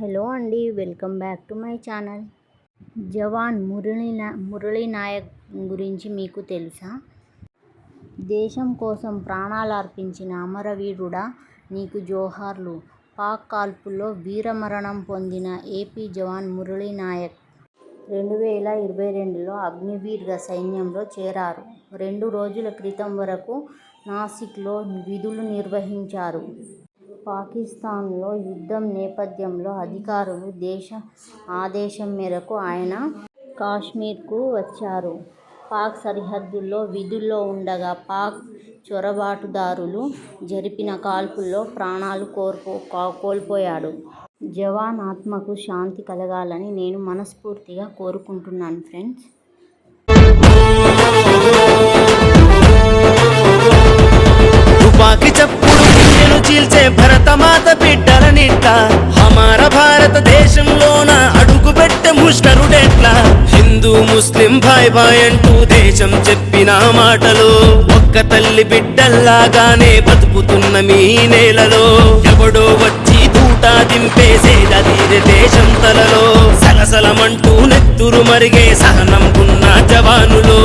Hello అండి welcome back to my channel. Jawan Murali నా మురళీ నాయక్ గురించి మీకు తెలుసా? దేశం కోసం ప్రాణాలు అర్పించిన అమరవీరుడా నీకు జోహార్లు. పాక్ కాల్పుల్లో వీరమరణం పొందిన ఏపీ జవాన్ మురళీ నాయక్ రెండు వేల ఇరవై రెండులో అగ్నివీర్గా సైన్యంలో చేరారు. రెండు రోజుల క్రితం వరకు నాసిక్లో విధులు నిర్వహించారు. పాకిస్తాన్లో యుద్ధం నేపథ్యంలో అధికారులు దేశ ఆదేశం మేరకు ఆయన కాశ్మీర్కు వచ్చారు. పాక్ సరిహద్దుల్లో విధుల్లో ఉండగా పాక్ చొరబాటుదారులు జరిపిన కాల్పుల్లో ప్రాణాలు కోల్పో కోల్పోయాడు. జవాన్ ఆత్మకు శాంతి కలగాలని నేను మనస్ఫూర్తిగా కోరుకుంటున్నాను ఫ్రెండ్స్. చీల్చే భరతమాత బిడ్డలనిట్ల హమార భారతదేశంలోన అడుగు పెట్టే ముష్కరుడెట్లా. హిందూ ముస్లిం భాయ్ భాయ్ అంటూ దేశం చెప్పిన మాటలు ఒక్క తల్లి బిడ్డల్లాగానే బతుకుతున్న మీ నేలలో. ఎవడో వచ్చి తూటా దింపేసేదీరే దేశం తలలో. సలసలమంటూ నెత్తురు మరిగే సహనం ఉన్న జవానులో.